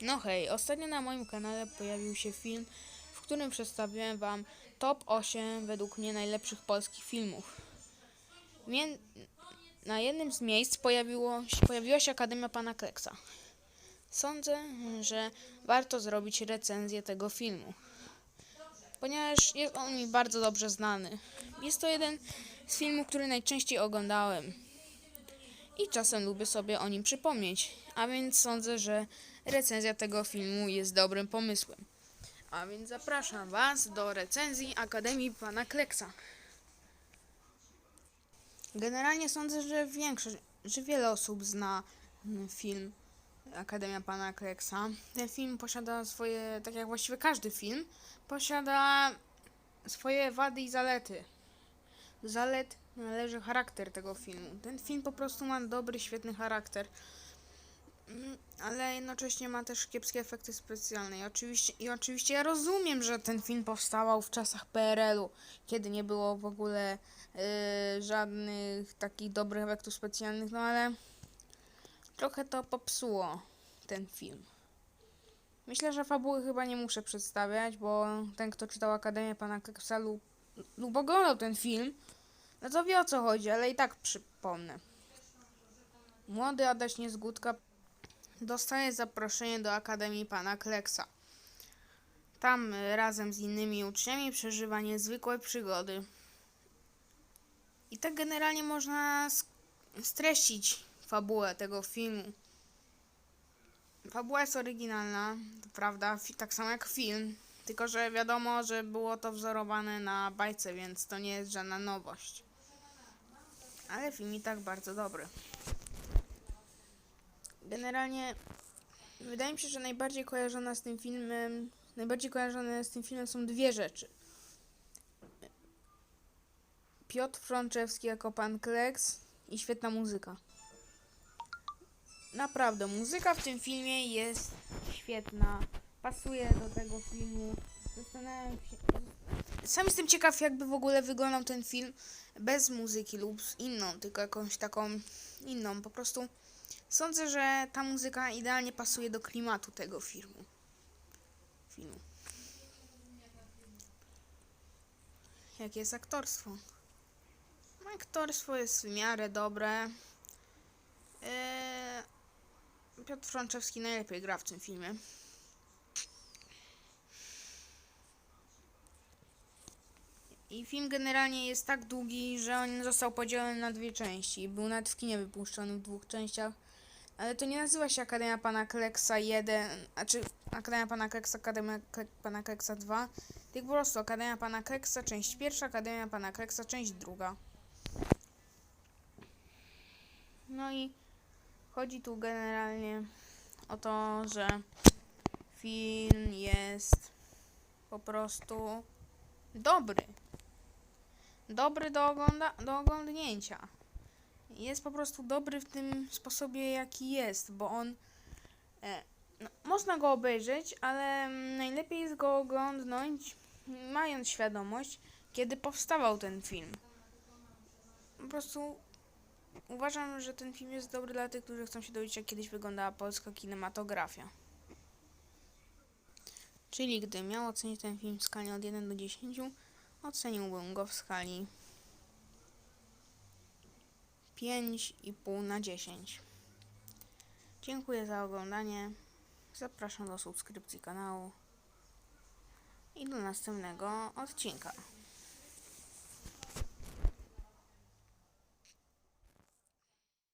No hej, ostatnio na moim kanale pojawił się film, w którym przedstawiłem wam top 8 według mnie najlepszych polskich filmów. Mie- na jednym z miejsc pojawiło, pojawiła się Akademia Pana Kleksa. Sądzę, że warto zrobić recenzję tego filmu, ponieważ jest on mi bardzo dobrze znany. Jest to jeden z filmów, który najczęściej oglądałem i czasem lubię sobie o nim przypomnieć, a więc sądzę, że recenzja tego filmu jest dobrym pomysłem. A więc zapraszam Was do recenzji Akademii Pana Kleksa. Generalnie sądzę, że większość, że wiele osób zna film Akademia Pana Kleksa. Ten film posiada swoje, tak jak właściwie każdy film, posiada swoje wady i zalety. Zalet należy charakter tego filmu. Ten film po prostu ma dobry, świetny charakter. Mm, Ale jednocześnie ma też kiepskie efekty specjalne. I oczywiście, I oczywiście ja rozumiem, że ten film powstawał w czasach PRL-u, kiedy nie było w ogóle y, żadnych takich dobrych efektów specjalnych, no ale trochę to popsuło ten film. Myślę, że fabuły chyba nie muszę przedstawiać, bo ten, kto czytał Akademię Pana Keksa lub, lub oglądał ten film, no to wie o co chodzi, ale i tak przypomnę. Młody Adaś Niezgódka dostaje zaproszenie do Akademii Pana Kleksa. Tam y, razem z innymi uczniami przeżywa niezwykłe przygody. I tak generalnie można streścić fabułę tego filmu. Fabuła jest oryginalna, to prawda, tak samo jak film. Tylko, że wiadomo, że było to wzorowane na bajce, więc to nie jest żadna nowość. Ale film i tak bardzo dobry. Generalnie wydaje mi się, że najbardziej kojarzona z tym filmem, najbardziej kojarzone z tym filmem są dwie rzeczy. Piotr Frączewski jako pan Kleks i świetna muzyka. Naprawdę, muzyka w tym filmie jest świetna. Pasuje do tego filmu. Zastanawiam się. Sam jestem ciekaw, jakby w ogóle wyglądał ten film bez muzyki lub z inną, tylko jakąś taką inną. Po prostu sądzę, że ta muzyka idealnie pasuje do klimatu tego filmu. filmu. Jakie jest aktorstwo? Aktorstwo jest w miarę dobre. Eee, Piotr Frączewski najlepiej gra w tym filmie. I film generalnie jest tak długi, że on został podzielony na dwie części. Był nawet w kinie wypuszczony w dwóch częściach. Ale to nie nazywa się Akademia Pana Kleksa 1, znaczy Akademia Pana Kleksa, Akademia Kle Pana Kleksa 2, tylko po prostu Akademia Pana Kleksa, część pierwsza, Akademia Pana Kleksa, część druga. No i chodzi tu generalnie o to, że film jest po prostu dobry. Dobry do, ogląda do oglądnięcia. Jest po prostu dobry w tym sposobie, jaki jest, bo on. E, no, można go obejrzeć, ale mm, najlepiej jest go oglądnąć, mając świadomość, kiedy powstawał ten film. Po prostu uważam, że ten film jest dobry dla tych, którzy chcą się dowiedzieć, jak kiedyś wyglądała polska kinematografia. Czyli gdy miał ocenić ten film w skali od 1 do 10, oceniłbym go w skali 5,5 na 10. Dziękuję za oglądanie. Zapraszam do subskrypcji kanału i do następnego odcinka.